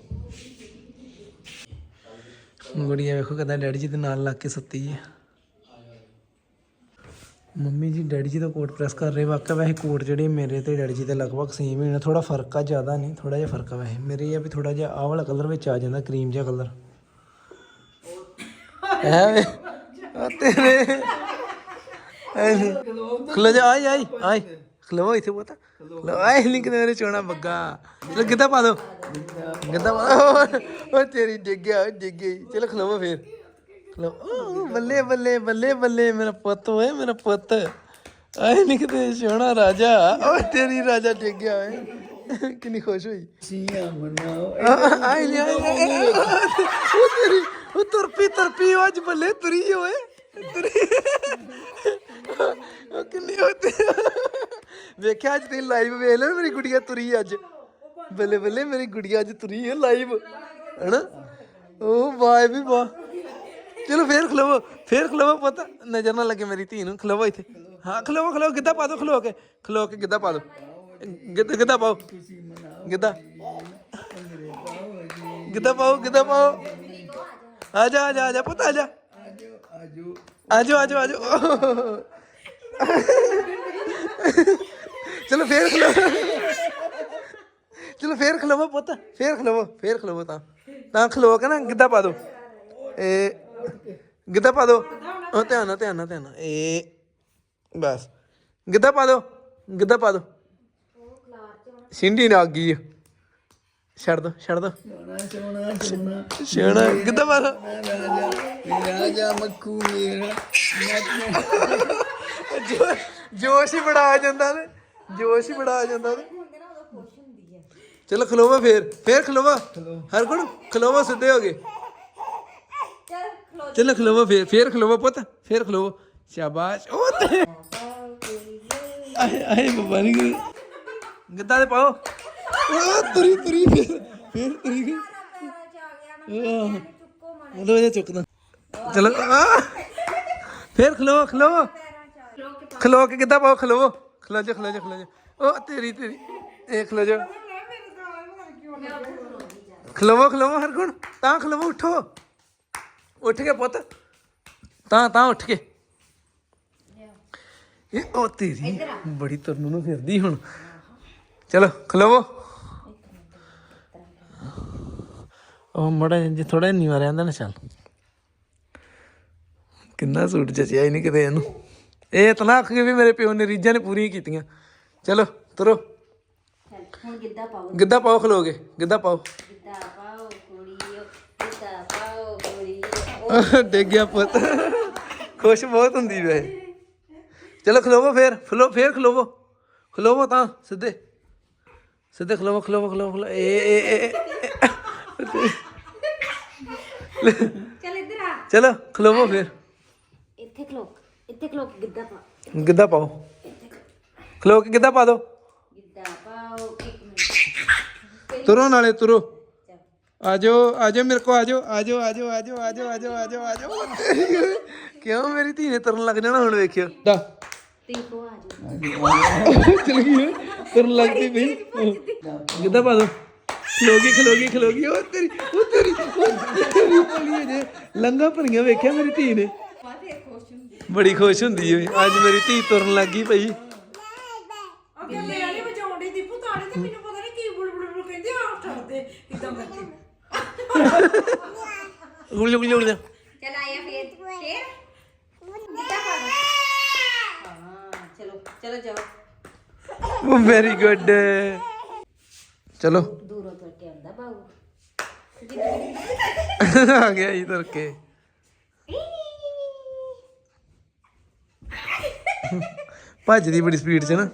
ਗੁੜੀਆ ਵੇਖੋ ਕਦਾਂ ਡੈਡੀ ਜੀ ਦੇ ਨਾਲ ਲੱਗ ਕੇ ਸੁੱਤੀ ਹੈ। ਮੰਮੀ ਜੀ, ਡੈਡੀ ਜੀ ਦਾ ਕੋਟ ਪ੍ਰੈਸ ਕਰ ਰਹੇ, ਵਾਕਿਆ ਵੈਸੇ ਕੋਟ ਜਿਹੜੇ ਮੇਰੇ ਤੇ ਡੈਡੀ ਜੀ ਦੇ ਲਗਭਗ ਸੇਮ ਹੀ ਨੇ ਥੋੜਾ ਫ਼ਰਕ ਆ ਜ਼ਿਆਦਾ ਨਹੀਂ ਥੋੜਾ ਜਿਹਾ ਫ਼ਰਕ ਆ ਵੈਸੇ। ਮੇਰੇ ਇਹ ਆ ਵੀ ਥੋੜਾ ਜਿਹਾ ਆਹ ਵਾਲਾ ਕਲਰ ਵਿੱਚ ਆ ਜਾਂਦਾ ਕਰੀਮ ਜਿਹਾ ਕਲਰ ਹੈ? ਵੇ ਆ ਤੇਰੇ। ਖਲੋ ਜਾ ਆਈ ਆਈ ਆਈ। ਖਲੋ ਇੱਥੇ ਪਤਾ। ਖਲੋ। ਆਈ ਨਹੀਂ ਕਿਤੇ ਮੇਰੇ ਚੋਣਾ ਬੱਗਾ। ਚਲੋ ਗਿੱਧਾ ਪਾ ਦੋ। ਗਿੱਧਾ ਪਾ ਦੋ। ਉਹ ਤੇਰੀ ਡਿੱਗ ਗਿਆ ਡਿੱਗ ਗਈ। ਚਲੋ ਖਲੋਵੋ ਫੇਰ। ਖਲੋ। ਓ, ਬੱਲੇ ਬੱਲੇ ਬੱਲੇ ਬੱਲੇ ਮੇਰਾ ਪੁੱਤ ਓਏ ਮੇਰਾ ਪੁੱਤ। ਆਈ ਨਹੀਂ ਕਿਤੇ ਸੋਹਣਾ ਰਾਜਾ। ਓ ਤੇਰੀ ਰਾਜਾ ਡਿੱਗ ਗਿਆ ਓਏ। ਕਿੰਨੀ ਖੁਸ਼ ਹੋਈ। ਸੀਆਂ ਮਨਾਓ ਆਈ ਨਹੀਂ ਆਈ ਨੀ। ਉਹ ਤੇਰੀ ਉਹ ਤੁਰਪੀ ਤੁਰਪੀ ਅੱਜ ਬੱਲੇ ਤੁਰੀ ਓਏ। ਤੁਰੀ। ਉਹ ਕਿੰਨੀ ਹੋਤੇ ਵੇਖਿਆ ਅੱਜ ਤੇ ਲਾਈਵ ਵੇਖ ਲੈ ਮੇਰੀ ਗੁੜੀਆ ਤੁਰੀ ਅੱਜ। ਬੱਲੇ ਬੱਲੇ, ਮੇਰੀ ਗੁੜੀਆ ਅੱਜ ਤੁਰੀ ਹੈ ਲਾਈਵ ਹੈਨਾ? ਉਹ ਵਾਹ ਵੀ ਵਾਹ। ਚਲੋ ਫੇਰ ਖਲੋਵੋ ਫੇਰ ਖਲੋਵੋ ਪਤਾ। ਨਜ਼ਰ ਨਾ ਲੱਗੇ ਮੇਰੀ ਧੀ ਨੂੰ, ਖਲੋਵੋ ਇੱਥੇ। ਹਾਂ, ਖਲੋਵੋ ਖਲੋ ਗਿੱਧਾ ਪਾ ਦੋ, ਖਲੋ ਕੇ। ਖਲੋ ਕੇ ਗਿੱਧਾ ਪਾ ਦੋ। ਗਿੱਧਾ ਗਿੱਧਾ ਪਾਓ। ਗਿੱਧਾ। ਗਿੱਧਾ ਪਾਓ ਗਿੱਧਾ ਪਾਓ। ਆ ਜਾ ਆ ਜਾ ਆ ਜਾ ਪੁੱਤ ਆ ਜਾ ਆਜੋ। ਆਜੋ ਆਜੋ ਆਜੋ। ਚਲੋ ਫੇਰ ਖਲੋ। ਚਲੋ ਫੇਰ ਖਲੋਵੋ ਪੁੱਤ ਫੇਰ ਖਲੋਵੋ ਫੇਰ ਖਲੋਵੋ ਤਾਂ। ਤਾਂ ਖਲੋ ਕੇ ਨਾ ਗਿੱਧਾ ਪਾ ਦੋ। ਇਹ ਗਿੱਧਾ ਪਾ ਦੋ। ਉਹ ਧਿਆਨ ਨਾਲ ਧਿਆਨ ਨਾਲ ਧਿਆਨ ਨਾਲ। ਇਹ ਬਸ। ਗਿੱਧਾ ਪਾ ਦੋ ਗਿੱਧਾ ਪਾ ਦੋ। ਸਿੰਡੀ ਨਾ ਗਈ ਛੱਡ ਦੋ ਛੱਡ ਦੋ। ਸੋਨਾ ਸੋਨਾ ਸੋਨਾ ਸਿਆਣਾ ਗਿੱਧਾ ਪਾ ਦੋ ਰਾਜਾ ਰਾਜਾ ਮੱਖੂ ਮੇਰਾ। ਜੋ- ਜੋਸ਼ ਹੀ ਬੜਾ ਆ ਜਾਂਦਾ ਨੇ। ਜੋਸ਼ ਹੀ ਬੜਾ ਆ ਜਾਂਦਾ ਨੇ। ਚਲੋ ਖਲੋਵਾ ਫੇਰ ਫੇਰ ਖਲੋਵਾ? ਹਰ ਗੁਣ ਖਲੋਵਾ ਸਿੱਧੇ ਹੋ ਗਏ। ਚਲੋ ਖਲੋਵਾ ਫੇਰ ਫੇਰ ਖਲੋਵਾ ਪੁੱਤ ਫੇਰ ਖਲੋਵਾ। ਸ਼ਾਬਾਸ਼। ਉਹ ਤੇ ਆਏ ਆਏ ਬੱਬਾ ਨਹੀਂ ਗਿੱਧਾ ਦੇ ਪਾਓ। ਉਹ ਤੁਰੀ ਤੁਰੀ ਫੇਰ ਫੇਰ ਤੁਰੀ ਗਈ। ਮਤਲਬ ਇਹ ਚੁੱਕਦਾ। ਚਲੋ ਆ ਫੇਰ ਖਲੋ ਖਲੋ। ਖਲੋ ਕੇ ਕਿੱਦਾਂ ਪਾਓ? ਖਲੋ। ਖਲੋ ਜਾ ਖਲੋ ਜਾ ਖਲੋ ਜਾ। ਉਹ ਤੇਰੀ ਤੇਰੀ। ਇਹ ਖਲੋ ਜਾ। ਖਲੋਵੋ ਖਲੋਵੋ ਹਰ ਗੁਣ ਤਾਂ ਖਲੋਵੋ ਉਠੋ। ਉੱਠ ਕੇ ਪੁੱਤ। ਤਾਂ ਤਾਂ ਉੱਠ ਕੇ। ਇਹ ਉਹ ਤੇਰੀ। ਬੜੀ ਤੁਰਨ ਨੂੰ ਫਿਰਦੀ ਹੁਣ। ਚਲੋ ਖਲੋਵੋ ਉਹ ਮੜਾ ਜੇ ਥੋੜਾ ਨੀਵਾ ਰਹਿੰਦਾ ਨਾ, ਚੱਲ। ਕਿੰਨਾ ਸੂਟ ਜਚਿਆ ਹੀ ਨਹੀਂ ਕਿਤੇ ਇਹਨੂੰ। ਇਹ ਤਾਂ ਨਾ ਆਖ ਵੀ ਮੇਰੇ ਪਿਓ ਨੇ ਰੀਝਾਂ ਨੇ ਪੂਰੀਆਂ ਕੀਤੀਆਂ। ਚਲੋ, ਤੁਰੋ। ਹੁਣ ਗਿੱਧਾ ਪਾਓ ਗਿੱਧਾ ਪਾਓ ਖਲੋਗੇ। ਗਿੱਧਾ ਪਾਓ। ਗਿੱਧਾ ਪਾਓ ਕੁੜੀਓ ਗਿੱਧਾ ਪਾਓ ਕੁੜੀਓ ਡਿੱਗ ਗਿਆ ਪੁੱਤ। ਖੁਸ਼ ਬਹੁਤ ਹੁੰਦੀ ਵੇ ਚਲੋ, ਖਲੋਵੋ ਫੇਰ। ਖਲੋ ਫੇਰ ਖਲੋਵੋ। ਖਲੋਵੋ ਤਾਂ, ਸਿੱਧੇ। ਸਿੱਧੇ ਖਲੋਵੋ ਖਲੋਵੋ ਖਲੋਵੋ ਖਲੋ ਏ ਏ ਏ ਚੱਲ ਇੱਧਰ ਆ। ਚਲੋ ਖਲੋਵੋ ਫੇਰ। ਇੱਥੇ ਖਲੋ ਇੱਥੇ ਖਲੋ ਕੇ ਗਿੱਧਾ ਪਾ। ਗਿੱਧਾ ਪਾਓ। ਖਲੋ ਕੇ ਗਿੱਧਾ ਪਾ ਦਿਓ ਗਿੱਧਾ ਪਾਓ ਇੱਕ ਮਿੰਟ। ਤੁਰੋ ਨਾਲੇ ਤੁਰੋ। ਆਜੋ ਆਜੋ ਮੇਰੇ ਕੋ ਆਜੋ ਆਜੋ ਆਜੋ ਆਜੋ ਆਜੋ ਆਜੋ ਆਜੋ ਆਜੋ। ਕਿਉਂ ਮੇਰੀ ਧੀ ਨੇ ਤੁਰਨ ਲੱਗ ਜਾਣਾ ਹੁਣ ਵੇਖਿਓ। ਦਾ ਤੀ ਕੋ ਆ ਜਾਓ। ਚਲ ਗਈ ਤੁਰਨ ਲੱਗਦੀ ਪਈ। ਗਿੱਧਾ ਪਾ ਦੋ। ਖਲੋਗੀ ਖਲੋਗੀ ਖਲੋਗੀ। ਉਹ ਤੇਰੀ ਉਹ ਤੇਰੀ ਉਹ ਤੇਰੀ ਬੋਲੀ ਜੇ। ਲੰਗਾ ਭਰੀਆਂ ਵੇਖਿਆ ਮੇਰੀ ਧੀ ਨੇ। ਬੜੀ ਖੁਸ਼ ਹੁੰਦੀ ਓਏ ਅੱਜ ਮੇਰੀ ਧੀ ਤੁਰਨ ਲੱਗੀ ਪਈ ਅੱਗੇ ਲੈ ਆਲੀ ਵਜਾਉਂਦੀ ਦੀ ਪੁਤਾੜੀ ਤੇ ਮੈਨੂੰ ਪਤਾ ਨਹੀਂ ਕੀ ਬੁੜ ਬੁੜ ਬੁੜ ਕਹਿੰਦੇ ਆ ਠਰਦੇ ਕਿਦਾਂ ਮਰਜ਼ੀ। ਗੁਲੀ ਗੁਲੀ ਗੁਲੀ ਚੱਲ ਆਇਆ ਫੇਰ ਫੇਰ? ਚਲੋ ਚਲੋ ਜਾਓ। ਵੈਰੀ ਗੁੱਡ ਚਲੋ। ਦੂਰੋਂ ਤੁਰ ਕੇ ਆਉਂਦਾ ਬਾਊ। ਆ ਗਿਆ ਜੀ ਤੁਰ ਕੇ। ਭੱਜਦੀ ਬੜੀ ਸਪੀਡ 'ਚ ਨਾ।